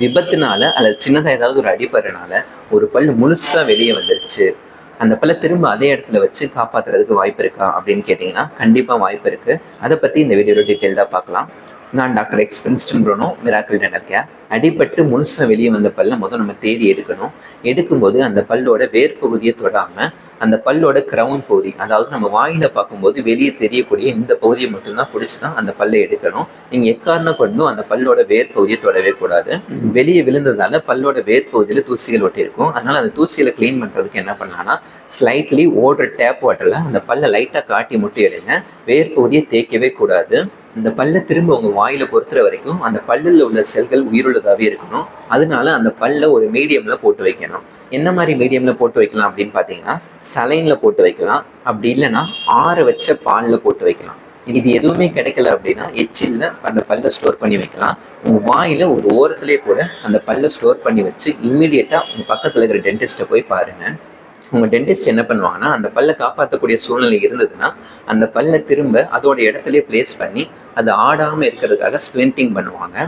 விபத்துனால அல்லது சின்னதாக ஏதாவது ஒரு அடிபடுறனால ஒரு பல் முழுசாக வெளியே வந்துருச்சு. அந்த பல்லை திரும்ப அதே இடத்துல வச்சு காப்பாற்றுறதுக்கு வாய்ப்பு இருக்கா அப்படின்னு கேட்டிங்கன்னா கண்டிப்பாக வாய்ப்பு இருக்குது அதை பற்றி இந்த வீடியோவில் டீட்டெயில்டாக பார்க்கலாம் நான் டாக்டர் எக்ஸ்பென்ஸ்டன் ப்ரோனோ மிராக்கிள் டென்டல் கேர். அடிபட்டு முழுசாக வெளியே வந்த பல்லை முதல் நம்ம தேடி எடுக்கணும். எடுக்கும்போது அந்த பல்லோட வேர் பகுதியை தொடாமல் அந்த பல்லோட கிரவுன் பகுதி அதாவது நம்ம வாயில பார்க்கும்போது வெளியே தெரியக்கூடிய இந்த பகுதியை மட்டும்தான் பிடிச்சி தான் அந்த பல்லை எடுக்கணும். நீங்கள் எக்காரணம் கொண்டும் அந்த பல்லோட வேர் பகுதியை தொடவே கூடாது. வெளியே விழுந்ததால பல்லோட வேர் பகுதியில் தூசிகள் ஒட்டி இருக்கும். அதனால அந்த தூசிகளை க்ளீன் பண்ணுறதுக்கு என்ன பண்ணலாம்னா ஸ்லைட்லி ஓடுற டேப் வாட்டரில் அந்த பல்லை லைட்டாக காட்டி முட்டி எடுங்க. வேர் பகுதியை தேய்க்கவே கூடாது. இந்த பல்லை திரும்ப உங்க வாயில பொறுத்துற வரைக்கும் அந்த பல்லுல உள்ள செல்கள் உயிருள்ளதாவே இருக்கணும். அதனால அந்த பல்லை ஒரு மீடியம்ல போட்டு வைக்கணும். என்ன மாதிரி மீடியமில் போட்டு வைக்கலாம் அப்படின்னு பார்த்தீங்கன்னா சலைனில் போட்டு வைக்கலாம். அப்படி இல்லைன்னா ஆற வச்ச பாலில் போட்டு வைக்கலாம். இது எதுவுமே கிடைக்கல அப்படின்னா எச்சில்ல அந்த பல்ல ஸ்டோர் பண்ணி வைக்கலாம். உங்க வாயில ஒரு ஓரத்திலே கூட அந்த பல்ல ஸ்டோர் பண்ணி வச்சு இம்மிடியட்டா உங்க பக்கத்துல இருக்கிற டென்டிஸ்ட்டை போய் பாருங்க. உங்க டென்டிஸ்ட் என்ன பண்ணுவாங்கன்னா அந்த பல்லை காப்பாற்றக்கூடிய சூழ்நிலை இருந்ததுன்னா அந்த பல்லை திரும்ப அதோட இடத்துலயே பிளேஸ் பண்ணி அது ஆடாம இருக்கிறதுக்காக ஸ்பிளிண்டிங் பண்ணுவாங்க.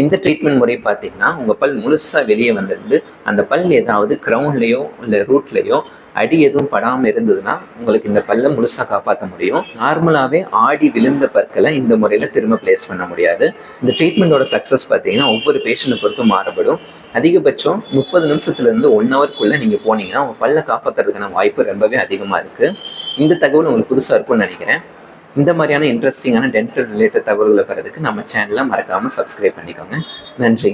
இந்த ட்ரீட்மெண்ட் முறை பார்த்தீங்கன்னா உங்கள் பல் முழுசாக வெளியே வந்திருந்து அந்த பல் ஏதாவது கிரவுண்ட்லயோ இல்லை ரூட்லேயோ அடி எதுவும் படாமல் இருந்ததுன்னா உங்களுக்கு இந்த பல்லை முழுசாக காப்பாற்ற முடியும். நார்மலாகவே ஆடி விழுந்த பற்களை இந்த முறையில் திரும்ப பிளேஸ் பண்ண முடியாது. இந்த ட்ரீட்மெண்ட்டோட சக்ஸஸ் பார்த்தீங்கன்னா ஒவ்வொரு பேஷண்ட்டை பொறுத்தும் மாறுபடும். அதிகபட்சம் முப்பது நிமிஷத்துலேருந்து ஒன் ஹவர்க்குள்ளே நீங்கள் போனீங்கன்னா உங்கள் பல்லை காப்பாத்துறதுக்கான வாய்ப்பு ரொம்பவே அதிகமாக இருக்கு. இந்த தகவல் உங்களுக்கு புதுசாக இருக்கும்னு நினைக்கிறேன். இந்த மாதிரியான இன்ட்ரெஸ்டிங்கான டென்டல் ரிலேட்டட் தகவல்களை பெறதுக்கு நம்ம சேனலை மறக்காம சப்ஸ்கிரைப் பண்ணிக்கோங்க. நன்றி.